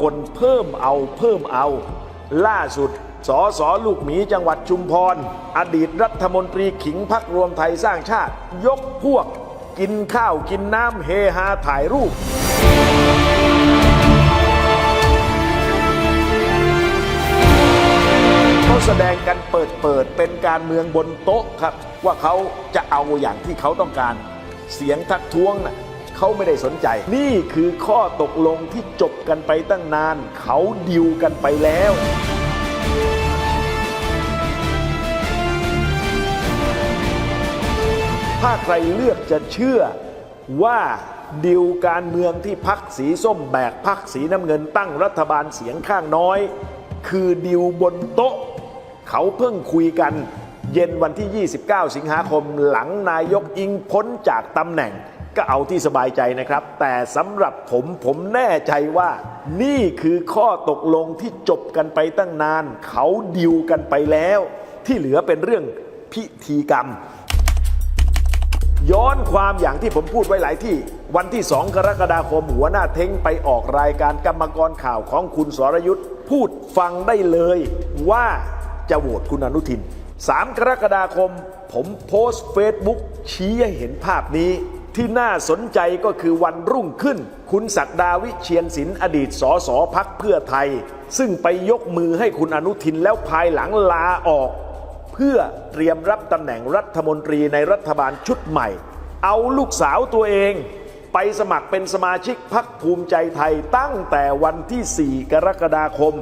คนเพิ่มเอาเพิ่มเอา ล่าสุดสอสอลูกหมีจังหวัดชุมพร อดีตรัฐมนตรีขิงพักรวมไทยสร้างชาติ ยกพวก กินข้าวกินน้ำเฮฮาถ่ายรูป เขาแสดงกันเปิดเปิดเป็นการเมืองบนโต๊ะครับ ว่าเขาจะเอาอย่างที่เขาต้องการ เสียงทักท้วงน่ะ เขาไม่ได้สนใจ นี่คือข้อตกลงที่จบกันไปตั้งนาน เขาดิวกันไปแล้วถ้าใครเลือกจะเชื่อว่าดิวการเมืองที่พักสีส้มแบกพักสีน้ำเงินตั้งรัฐบาลเสียงข้างน้อย คือดิวบนโต๊ะ เขาเพิ่งคุยกันเย็นวันที่ 29 สิงหาคมหลังนายกอิงพ้นจากตำแหน่ง ก็เอาที่สบายใจนะครับ แต่สำหรับผมผมแน่ใจว่า นี่คือข้อตกลงที่จบกันไปตั้งนาน เขาดิวกันไปแล้ว ที่เหลือเป็นเรื่องพิธีกรรม ย้อนความอย่างที่ผมพูดไว้หลายที่ วันที่2กรกฎาคมหัวหน้าเท้งไปออกรายการกรรมกรข่าวของคุณสรยุทธ์พูดฟังได้เลยว่าจะโหวตคุณอนุทิน 3 กรกฎาคม ผมโพสต์เฟซบุ๊กชี้ให้เห็นภาพนี้ ที่น่าสนใจก็คือวันรุ่งขึ้น คุณศักดาวิเชียนศิลป์อดีตสสพักเพื่อไทย ซึ่งไปยกมือให้คุณอนุทินแล้วภายหลังลาออก เพื่อเตรียมรับตำแหน่งรัฐมนตรีในรัฐบาลชุดใหม่ เอาลูกสาวตัวเอง ไปสมัครเป็นสมาชิกพักภูมิใจไทยตั้งแต่วันที่ 4 กรกฎาคม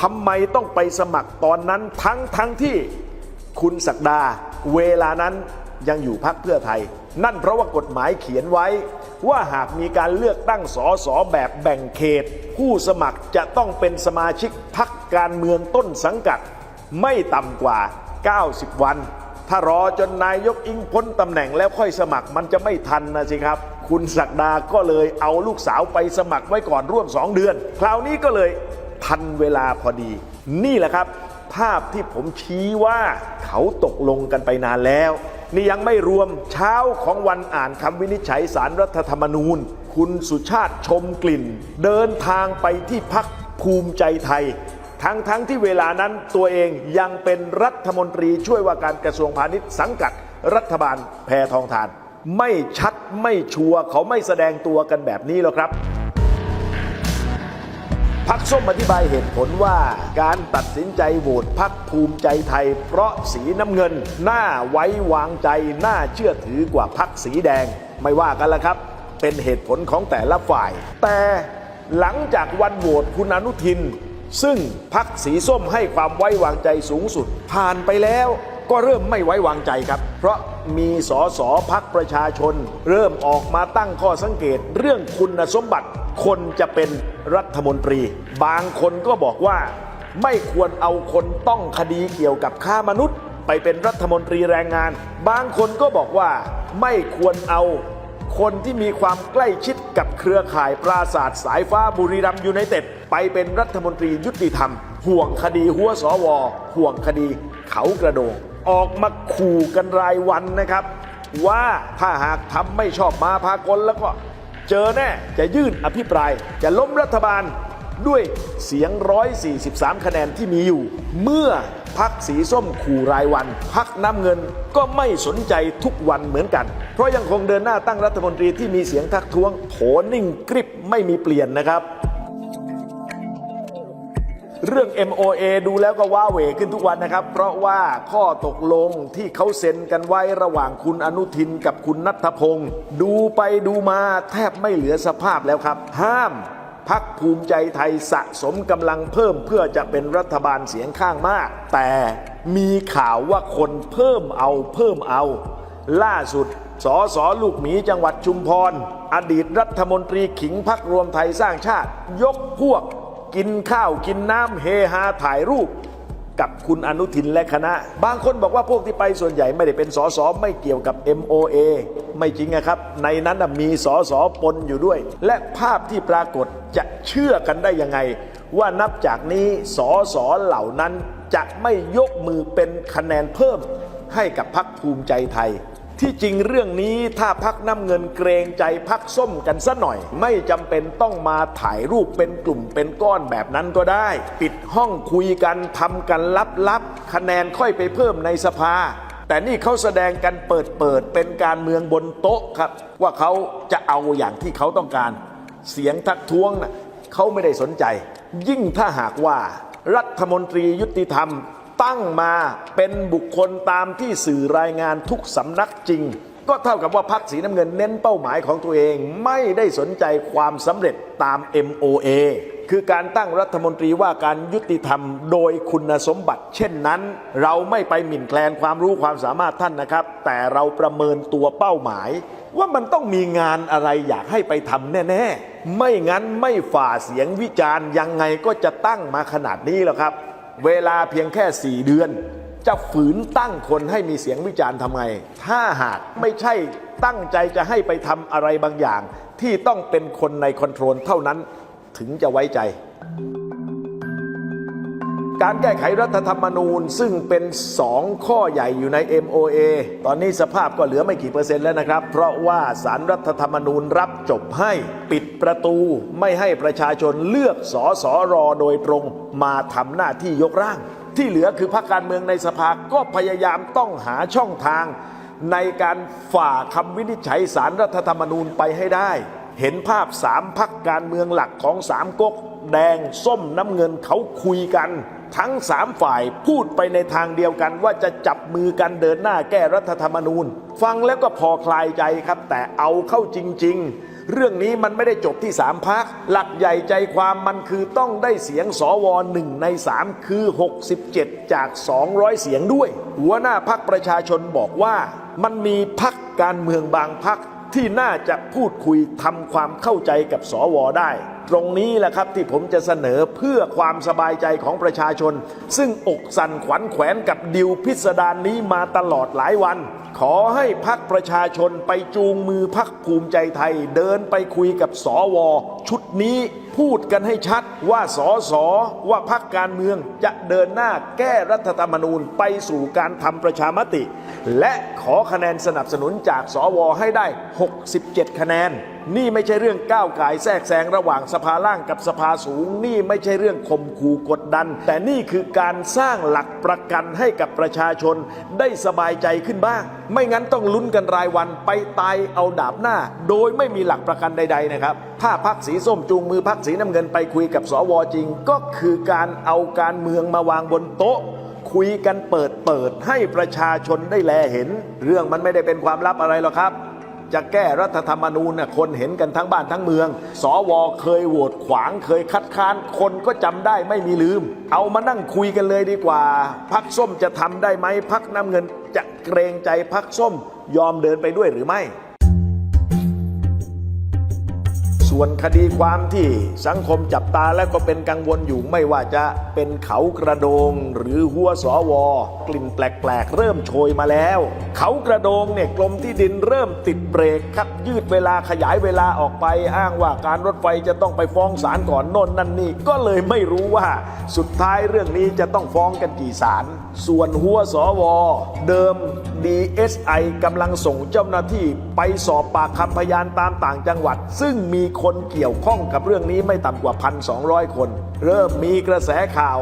ทำไมต้องไปสมัครตอนนั้นทั้งทั้งที่ คุณศักดาเวลานั้นยังอยู่พักเพื่อไทย นั่นเพราะว่ากฎหมายเขียนไว้ ว่าหากมีการเลือกตั้งสอสอแบบแบ่งเขต ผู้สมัครจะต้องเป็นสมาชิกพักการเมืองต้นสังกัด ไม่ต่ำกว่า 90 วัน ถ้ารอจนนายกอิงพ้นตำแหน่งแล้วค่อยสมัครมันจะไม่ทันนะสิครับ คุณศักดาก็เลยเอาลูกสาวไปสมัครไว้ก่อนร่วม 2 เดือน คราวนี้ก็เลยทันเวลาพอดี นี่แหละครับ ภาพที่ผมชี้ว่าเขาตกลงกันไปนานแล้ว นี่ยังไม่รวมเช้าของวันอ่านคำวินิจฉัยสารรัฐธรรมนูญ คุณสุชาติชมกลิ่น เดินทางไปที่พักภูมิใจไทย ทั้งทั้งที่เวลานั้นตัวเองยังเป็นรัฐมนตรีช่วยว่าการกระทรวงพาณิชย์สังกัดรัฐบาลแพทองทาน ไม่ชัดไม่ชัวร์เขาไม่แสดงตัวกันแบบนี้หรอกครับ พักส้มอธิบายเหตุผลว่าการตัดสินใจโหวตพักภูมิใจไทย เพราะสีน้ำเงิน น่าไว้วางใจ น่าเชื่อถือกว่าพักสีแดง ไม่ว่ากันละครับ เป็นเหตุผลของแต่ละฝ่าย แต่หลังจากวันโหวตคุณอนุทิน ซึ่งพักสีส้มให้ความไว้วางใจสูงสุด ผ่านไปแล้วก็เริ่มไม่ไว้วางใจครับ เพราะมีสอสอพักประชาชน เริ่มออกมาตั้งข้อสังเกตเรื่องคุณสมบัติ คนจะเป็นรัฐมนตรี บางคนก็บอกว่า ไม่ควรเอาคนต้องคดีเกี่ยวกับค้ามนุษย์ ไปเป็นรัฐมนตรีแรงงาน บางคนก็บอกว่าไม่ควรเอาคนที่มีความใกล้ชิดกับเครือข่ายปราศาสตร์สายฟ้าบุรีรัมย์ยูไนเต็ดไปเป็นรัฐมนตรียุติธรรม ห่วงคดีหัวสว ห่วงคดีเขากระโดง ออกมาขู่กันรายวันนะครับ ว่าถ้าหากทำไม่ชอบมาพากลแล้วก็ เจอแน่จะยื่นอภิปรายจะล้มรัฐบาลด้วยเสียง 143 คะแนนที่มีอยู่ เมื่อพักสีส้มขู่รายวัน พักน้ำเงินก็ไม่สนใจทุกวันเหมือนกัน เพราะยังคงเดินหน้าตั้งรัฐมนตรีที่มีเสียงทักท้วงโผนิ่งกริบไม่มีเปลี่ยนนะครับ เรื่อง MOA ดูแล้วก็ว้าเหวขึ้นทุกวันนะครับ เพราะว่าข้อตกลงที่เขาเซ็นกันไว้ระหว่างคุณอนุทินกับคุณนัทพงศ์ดูไปดูมาแทบไม่เหลือสภาพแล้วครับ ห้ามพักภูมิใจไทยสะสมกำลังเพิ่มเพื่อจะเป็นรัฐบาลเสียงข้างมาก แต่มีข่าวว่าคนเพิ่มเอาเพิ่มเอา ล่าสุดสอสอลูกหมีจังหวัดชุมพร อดีตรัฐมนตรีขิงพักรวมไทยสร้างชาติ ยกพวก กินข้าวกินน้ำเฮฮาถ่ายรูป กับคุณอนุทินและคณะ บางคนบอกว่าพวกที่ไปส่วนใหญ่ไม่ได้เป็นสสไม่เกี่ยวกับ MOA ไม่จริงนะครับ ในนั้นมีสสปนอยู่ด้วย และภาพที่ปรากฏจะเชื่อกันได้ยังไง ว่านับจากนี้สสเหล่านั้นจะไม่ยกมือเป็นคะแนนเพิ่มให้กับพักภูมิใจไทย ที่จริงเรื่องนี้ถ้าพักน้ำเงินเกรงใจพักส้มกันซะหน่อย ไม่จำเป็นต้องมาถ่ายรูปเป็นกลุ่มเป็นก้อนแบบนั้นก็ได้ ปิดห้องคุยกันทำกันลับๆคะแนนค่อยไปเพิ่มในสภา แต่นี่เขาแสดงกันเปิดเปิดๆเป็นการเมืองบนโต๊ะครับ ว่าเขาจะเอาอย่างที่เขาต้องการ เสียงทักท้วงนะเขาไม่ได้สนใจ ยิ่งถ้าหากว่ารัฐมนตรียุติธรรม ตั้งมาเป็นบุคคลตามที่สื่อรายงานทุกสำนักจริง ก็เท่ากับว่าพรรคสีน้ำเงินเน้นเป้าหมายของตัวเองไม่ได้สนใจความสำเร็จตาม MOA คือการตั้งรัฐมนตรีว่าการยุติธรรมโดยคุณสมบัติ เช่นนั้น เราไม่ไปหมิ่นแคลนความรู้ความสามารถท่านนะครับ แต่เราประเมินตัวเป้าหมาย ว่ามันต้องมีงานอะไรอยากให้ไปทำแน่ ๆ ไม่งั้นไม่ฝ่าเสียงวิจารณ์ยังไงก็จะตั้งมาขนาดนี้แล้วครับ เวลาเพียงแค่ 4 เดือน จะฝืนตั้งคนให้มีเสียงวิจารณ์ทำไม ถ้าหากไม่ใช่ตั้งใจจะให้ไปทำอะไรบางอย่าง ที่ต้องเป็นคนในคอนโทรลเท่านั้นถึงจะไว้ใจ การแก้ไขรัฐธรรมนูญซึ่งเป็น 2 ข้อใหญ่อยู่ใน MOA ตอนนี้สภาพก็เหลือไม่กี่เปอร์เซ็นต์แล้วนะครับ เพราะว่าสารรัฐธรรมนูญรับจบให้ปิดประตูไม่ให้ประชาชนเลือกสอสอรอโดยตรงมาทำหน้าที่ยกร่าง ที่เหลือคือพรรคการเมืองในสภาก็พยายามต้องหาช่องทาง ในการฝ่าคำวินิจฉัยสารรัฐธรรมนูญไปให้ได้ เห็นภาพสามพักการเมืองหลักของสามก๊กแดงส้มน้ำเงินเขาคุยกัน ทั้งสามฝ่ายพูดไปในทางเดียวกัน ว่าจะจับมือกันเดินหน้าแก้รัฐธรรมนูญ ฟังแล้วก็พอคลายใจครับ แต่เอาเข้าจริง ๆ เรื่องนี้มันไม่ได้จบที่สามพัก หลักใหญ่ใจความมันคือต้องได้เสียงสวหนึ่งในสามคือ 67 จาก 200 เสียงด้วย หัวหน้าพักประชาชนบอกว่ามันมีพักการเมืองบางพัก ที่น่าจะพูดคุยทำความเข้าใจกับสวได้ ตรงนี้แหละครับที่ผมจะเสนอเพื่อความสบายใจของประชาชน ซึ่งอกสั่นขวัญแขวนกับดิวพิสดารนี้มาตลอดหลายวัน ขอให้พักประชาชนไปจูงมือพักภูมิใจไทย เดินไปคุยกับสวชุดนี้พูดกันให้ชัดว่าสอสอว่าพักการเมืองจะเดินหน้าแก้รัฐธรรมนูญไปสู่การทำประชามติ และขอคะแนนสนับสนุนจากสวให้ได้ 67 คะแนน นี่ไม่ใช่เรื่องก้าวไก่แทรกแซงระหว่างสภาล่างกับสภาสูง นี่ไม่ใช่เรื่องข่มขู่กดดัน แต่นี่คือการสร้างหลักประกันให้กับประชาชนได้สบายใจขึ้นบ้าง ไม่งั้นต้องลุ้นกันรายวันไปตายเอาดาบหน้า โดยไม่มีหลักประกันใด ๆนะครับ ถ้าพักสีส้มจูงมือพักสีน้ำเงินไปคุยกับสวจริง ก็คือการเอาการเมืองมาวางบนโต๊ะคุยกันเปิดเปิดให้ประชาชนได้แลเห็น เรื่องมันไม่ได้เป็นความลับอะไรหรอกครับ จะแก้รัฐธรรมนูญน่ะคนเห็นกันทั้งบ้านทั้งเมือง สวเคยโหวตขวางเคยคัดค้าน คนก็จำได้ไม่มีลืม เอามานั่งคุยกันเลยดีกว่า พักส้มจะทำได้ไหมพักน้ำเงินจะเกรงใจพักส้มยอมเดินไปด้วยหรือไม่ ส่วนคดีความที่สังคมจับตาและก็เป็นกังวลอยู่ไม่ว่าจะเป็นเขากระโดงหรือหัวสอวกลิ่นแปลกๆ เริ่มโชยมาแล้ว เขากระโดงเนี่ยกรมที่ดินเริ่มติดเบรกครับยืดเวลาขยายเวลาออกไปอ้างว่าการรถไฟจะต้องไปฟ้องศาลก่อนโน่นนั่นนี่ก็เลยไม่รู้ว่า สุดท้ายเรื่องนี้จะต้องฟ้องกันกี่ศาลส่วนหัวสอวเดิม DSI กำลังส่งเจ้าหน้าที่ไปสอบปากคำพยานตามต่างจังหวัด ซึ่งมีคนเกี่ยวข้องกับเรื่องนี้ไม่ต่ำกว่า 1,200 คน เริ่มมีกระแสข่าว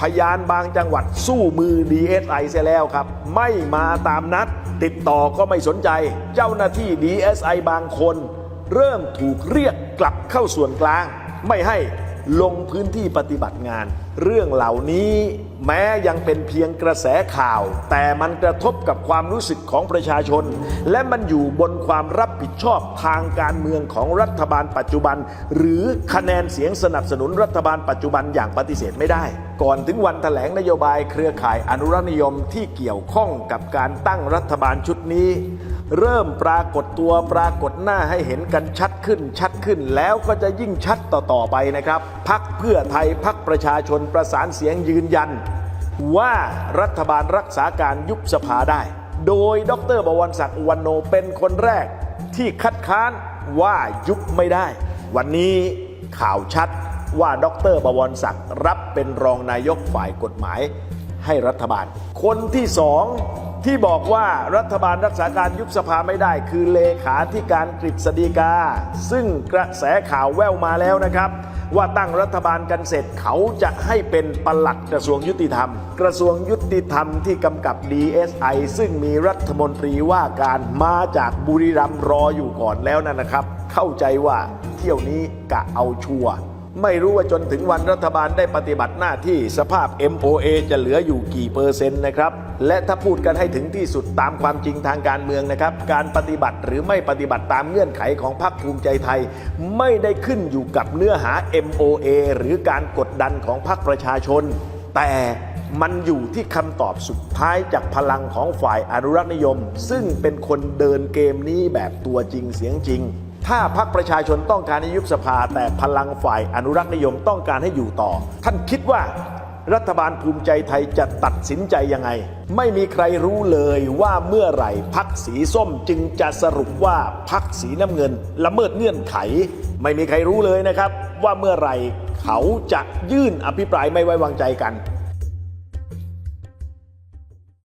พยานบางจังหวัดสู้มือ DSI เสียแล้วครับ ไม่มาตามนัด ติดต่อก็ไม่สนใจ เจ้าหน้าที่ DSI บางคน เริ่มถูกเรียกกลับเข้าส่วนกลาง ไม่ให้ ลงพื้นที่ปฏิบัติงาน เรื่องเหล่านี้แม้ยังเป็นเพียงกระแสข่าว แต่มันกระทบกับความรู้สึกของประชาชน และมันอยู่บนความรับผิดชอบทางการเมืองของรัฐบาลปัจจุบัน หรือคะแนนเสียงสนับสนุนรัฐบาลปัจจุบันอย่างปฏิเสธไม่ได้ ก่อนถึงวันแถลงนโยบายเครือข่ายอนุรักษนิยมที่เกี่ยวข้องกับการตั้งรัฐบาลชุดนี้ เริ่มปรากฏตัวปรากฏหน้าให้เห็นกันชัดขึ้นชัดขึ้นแล้วก็จะยิ่งชัดต่อๆไปนะครับ พักเพื่อไทยพักประชาชนประสานเสียงยืนยัน ว่ารัฐบาลรักษาการยุบสภาได้ โดยดรบวรศักดิ์อวันโนเป็นคนแรก ที่คัดค้านว่ายุบไม่ได้ วันนี้ข่าวชัดว่าดรบวรศักดิ์รับเป็นรองนายกฝ่ายกฎหมายให้รัฐบาล คนที่สอง ที่บอกว่ารัฐบาลรักษาการยุบสภาไม่ได้ คือเลขาธิการกฤษฎีกา ซึ่งกระแสข่าวแว่วมาแล้วนะครับ ว่าตั้งรัฐบาลกันเสร็จเขาจะให้เป็นปลัดกระทรวงยุติธรรม กระทรวงยุติธรรมที่กำกับ DSI ซึ่งมีรัฐมนตรีว่าการมาจากบุรีรัมย์รออยู่ก่อนแล้วนั่นนะครับ เข้าใจว่าเที่ยวนี้กะเอาชัวร์ ไม่รู้ว่าจนถึงวันรัฐบาลได้ปฏิบัติหน้าที่สภาพ MOA จะเหลืออยู่กี่เปอร์เซ็นต์นะครับ และถ้าพูดกันให้ถึงที่สุดตามความจริงทางการเมืองนะครับ การปฏิบัติหรือไม่ปฏิบัติตามเงื่อนไขของพรรคภูมิใจไทย ไม่ได้ขึ้นอยู่กับเนื้อหา MOA หรือการกดดันของพรรคประชาชน แต่มันอยู่ที่คำตอบสุดท้ายจากพลังของฝ่ายอนุรักษนิยม ซึ่งเป็นคนเดินเกมนี้แบบตัวจริงเสียงจริง ถ้าพรรคประชาชนต้องการให้ยุบสภา แต่พลังฝ่ายอนุรักษ์นิยมต้องการให้อยู่ต่อ ท่านคิดว่ารัฐบาลภูมิใจไทยจะตัดสินใจยังไง ไม่มีใครรู้เลยว่าเมื่อไหร่พักสีส้มจึงจะสรุปว่าพักสีน้ำเงินละเมิดเงื่อนไข ไม่มีใครรู้เลยนะครับ ว่าเมื่อไหร่เขาจะยื่นอภิปรายไม่ไว้วางใจกัน